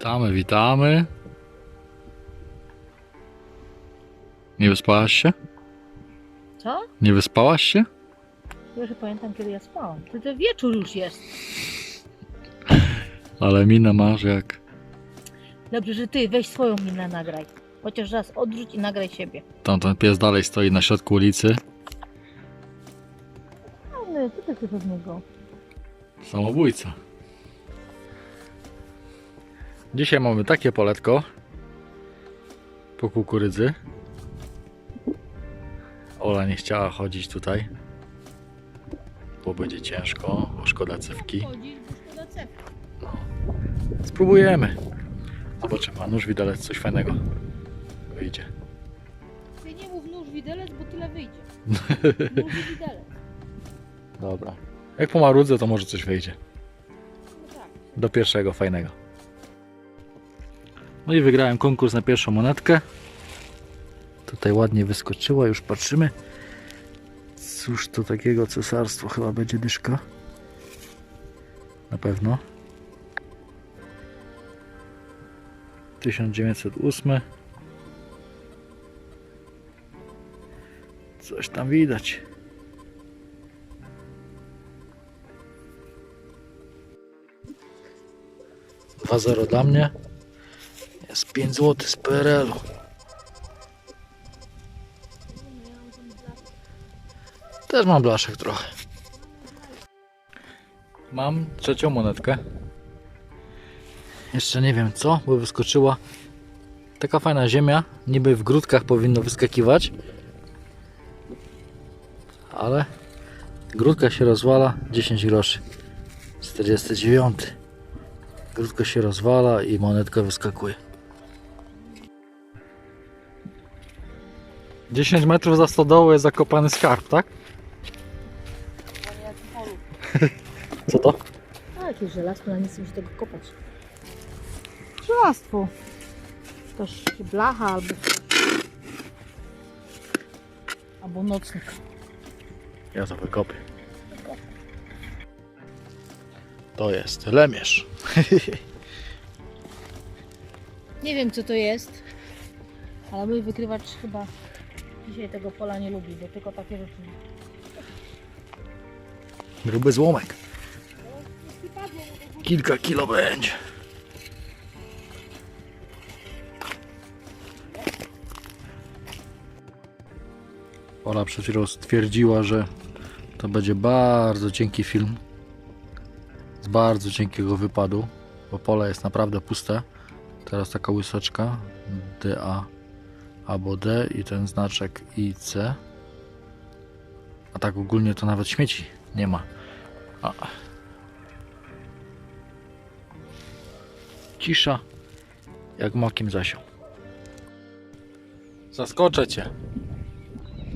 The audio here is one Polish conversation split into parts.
Witamy, witamy. Nie wyspałaś się? Co? Nie wyspałaś się? Ja że pamiętam kiedy ja spałam. To, to wieczór już jest. Ale minę masz jak... Dobrze, że ty weź swoją minę nagraj. Chociaż raz odrzuć i nagraj siebie. Tamten pies dalej stoi na środku ulicy. Ale co ty chcesz od niego? Samobójca. Dzisiaj mamy takie poletko po kukurydzy. Ola nie chciała chodzić tutaj, bo będzie ciężko, bo szkoda cewki. Cepki. Spróbujemy. Zobaczymy, a nóż widelec coś fajnego wyjdzie. Ty nie mów nóż widelec, bo tyle wyjdzie. Nóż widelec. Dobra. Jak pomarudzę, to może coś wyjdzie. No tak. Do pierwszego fajnego. No i wygrałem konkurs na pierwszą monetkę. Tutaj ładnie wyskoczyła, już patrzymy. Cóż to takiego cesarstwo chyba będzie dyszka. Na pewno. 1908. Coś tam widać. Dwa zero dla mnie. Jest 5 zł z PRL-u. Też mam blaszek trochę. Mam trzecią monetkę. Jeszcze nie wiem co, bo wyskoczyła taka fajna ziemia. Niby w grudkach powinno wyskakiwać. Ale grudka się rozwala 10 groszy. 49. Grudka się rozwala i monetka wyskakuje. 10 metrów za stodołą jest zakopany skarb, tak? Co to? A jakieś żelazko, ale nie chcę mi się tego kopać. Żelastwo. Też blacha albo. Albo nocnik. Ja to wykopię. To jest lemierz. Nie wiem co to jest, ale mój wykrywacz chyba dzisiaj tego pola nie lubi, bo tylko takie rzeczy. Gruby złomek. Kilka kilo będzie. Ola przed chwilą stwierdziła, że to będzie bardzo cienki film. Z bardzo cienkiego wypadu, bo pole jest naprawdę puste. Teraz taka łyseczka DA albo D i ten znaczek IC. A tak ogólnie to nawet śmieci nie ma. A. Cisza, jak makiem zasiał. Zaskoczę cię.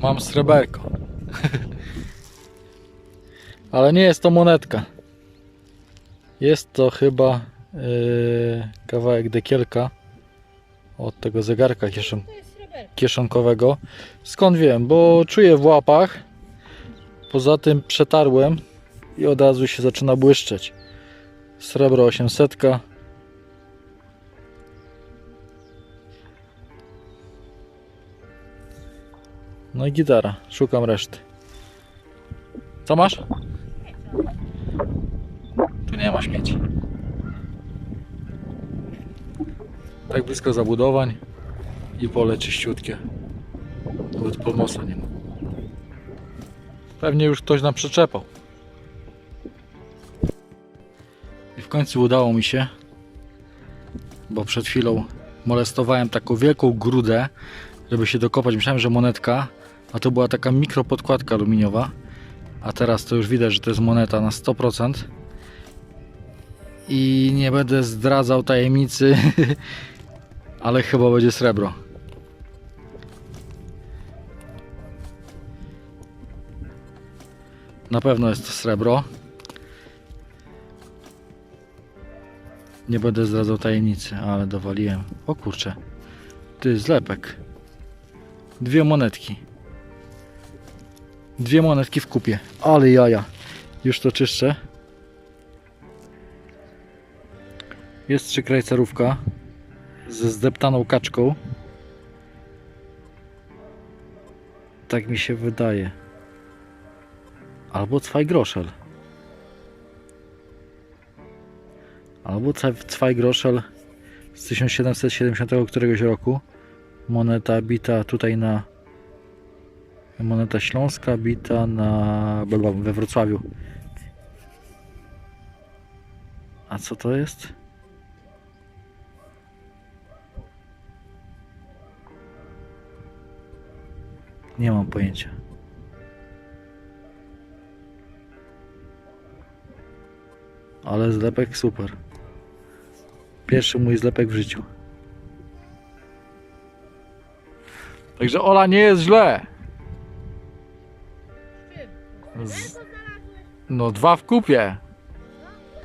Mam sreberko. Ale nie jest to monetka. Jest to chyba yy, kawałek dekielka od tego zegarka kieszon To jest sreberko. Kieszonkowego. Skąd wiem? Bo czuję w łapach. Poza tym przetarłem i od razu się zaczyna błyszczeć. Srebro 800. No i gitara. Szukam reszty. Co masz? Tu nie ma śmieci. Tak blisko zabudowań i pole czyściutkie. Nawet pomosta nie ma. Pewnie już ktoś nam przyczepał. I w końcu udało mi się, bo przed chwilą molestowałem taką wielką grudę, żeby się dokopać. Myślałem, że monetka, a to była taka mikropodkładka aluminiowa. A teraz to już widać, że to jest moneta na 100%. I nie będę zdradzał tajemnicy, ale chyba będzie srebro. Na pewno jest to srebro. Nie będę zdradzał tajemnicy, ale dowaliłem. O kurczę. Ty, zlepek. Dwie monetki. Dwie monetki w kupie. Ale jaja. Już to czyszczę. Jest trzykrajcerówka ze zdeptaną kaczką. Tak mi się wydaje. Albo Zweigroszel. Albo Zwe- Zweigroszel z 1770 któregoś roku. Moneta bita tutaj na moneta śląska bita na we Wrocławiu. A co to jest? Nie mam pojęcia. Ale zlepek super. Pierwszy mój zlepek w życiu. Także Ola nie jest źle. Z... No dwa w kupie.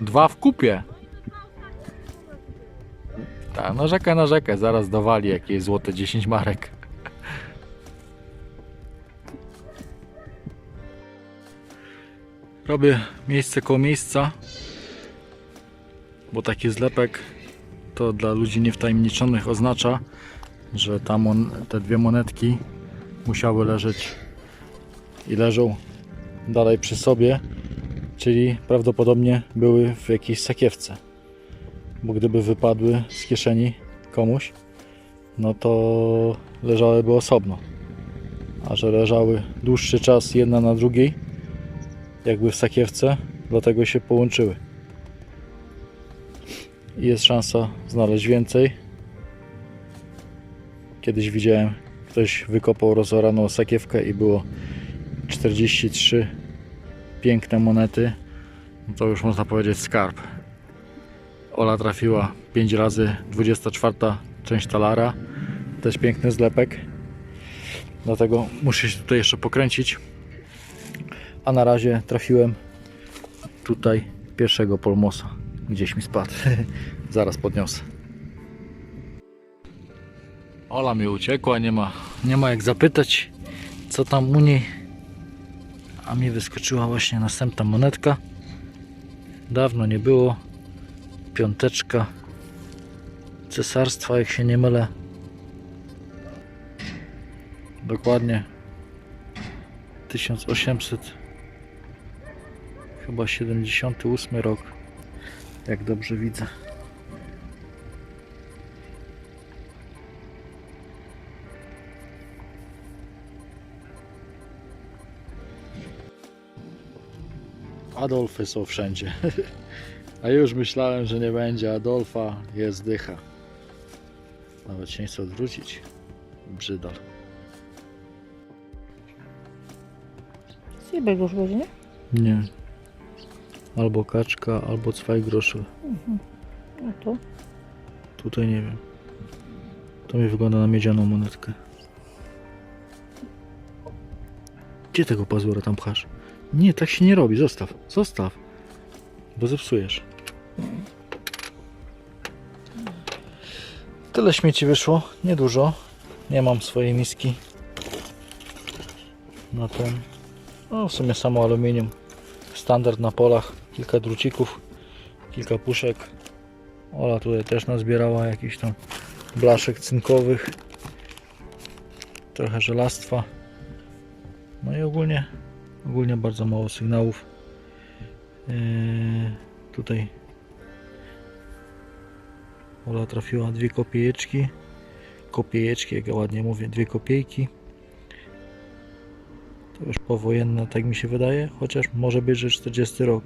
Dwa w kupie. Tak, no rzekę na rzekę, zaraz dowali jakieś złote 10 marek. Robię miejsce koło miejsca, bo taki zlepek to dla ludzi niewtajemniczonych oznacza, że ta mon- te dwie monetki musiały leżeć i leżą dalej przy sobie, czyli prawdopodobnie były w jakiejś sakiewce. Bo gdyby wypadły z kieszeni komuś, no to leżałyby osobno. A że leżały dłuższy czas jedna na drugiej, jakby w sakiewce, dlatego się połączyły. Jest szansa znaleźć więcej. Kiedyś widziałem, ktoś wykopał rozoraną sakiewkę i było 43 piękne monety. No to już można powiedzieć skarb. Ola trafiła 5 razy 24 część talara. Też piękny zlepek. Dlatego muszę się tutaj jeszcze pokręcić. A na razie trafiłem tutaj pierwszego polmosa. Gdzieś mi spadł. Zaraz podniosę. Ola mi uciekła, nie ma, nie ma jak zapytać, co tam u niej. A mi wyskoczyła właśnie następna monetka. Dawno nie było. Piąteczka cesarstwa, jak się nie mylę. Dokładnie 1800 chyba 78 rok. Jak dobrze widzę. Adolfy są wszędzie. A już myślałem, że nie będzie Adolfa, jest dycha. Nawet się nie chce odwrócić. Brzydal. Zjebek już będzie, nie? Nie. Albo kaczka, albo Zweigroszel. No to. Tutaj nie wiem. To mi wygląda na miedzianą monetkę. Gdzie tego pazura tam pchasz? Nie, tak się nie robi. Zostaw. Zostaw. Bo zepsujesz. Tyle śmieci wyszło. Niedużo. Nie mam swojej miski. Na ten. No w sumie samo aluminium. Standard na polach. Kilka drucików. Kilka puszek. Ola tutaj też nazbierała jakichś tam blaszek cynkowych. Trochę żelastwa. No i ogólnie, ogólnie bardzo mało sygnałów. Yy, tutaj Ola trafiła dwie kopiejeczki. Kopiejeczki, jak ja ładnie mówię, dwie kopiejki. To już powojenne, tak mi się wydaje, chociaż może być, że 40 rok.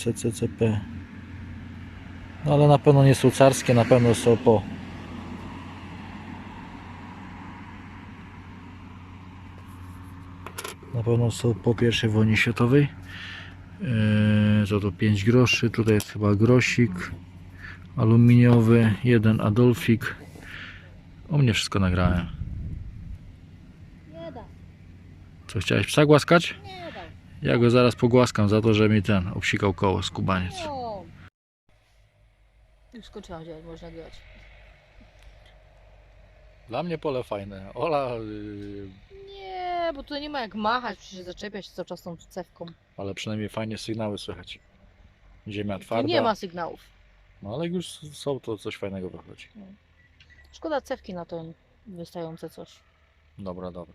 CCCP. No ale na pewno nie są carskie, na pewno są po. Na pewno są po pierwszej wojnie światowej. Eee, to to 5 groszy, tutaj jest chyba grosik aluminiowy, jeden Adolfik. U mnie wszystko nagrałem. Co chciałeś psa głaskać? Ja go zaraz pogłaskam za to, że mi ten obsikał koło skubaniec. Już skończyłam działać, można grać. Dla mnie pole fajne. Ola yy, Nie, bo tutaj nie ma jak machać, przecież zaczepiać się cały czas tą cewką. Ale przynajmniej fajnie sygnały słychać. Ziemia Tu twarda. nie ma sygnałów. No ale jak już są, to coś fajnego wychodzi. Szkoda cewki na to wystające coś. Dobra, dobra.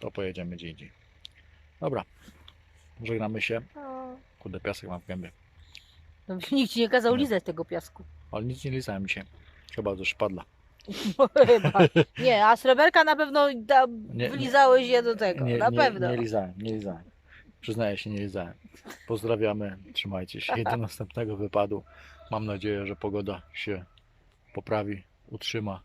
To pojedziemy gdzie indziej. Dobra. Żegnamy się. Kurde, piasek mam w gębie. No, nikt ci nie kazał Nie. lizać tego piasku. Ale nic nie lizałem dzisiaj. Chyba do szpadla. Chyba. Nie, a sreberka na pewno da, Nie, wylizałeś je do tego. Nie, na nie, pewno. nie lizałem, nie lizałem. Przyznaję się, nie lizałem. Pozdrawiamy, trzymajcie się do następnego wypadu. Mam nadzieję, że pogoda się poprawi, utrzyma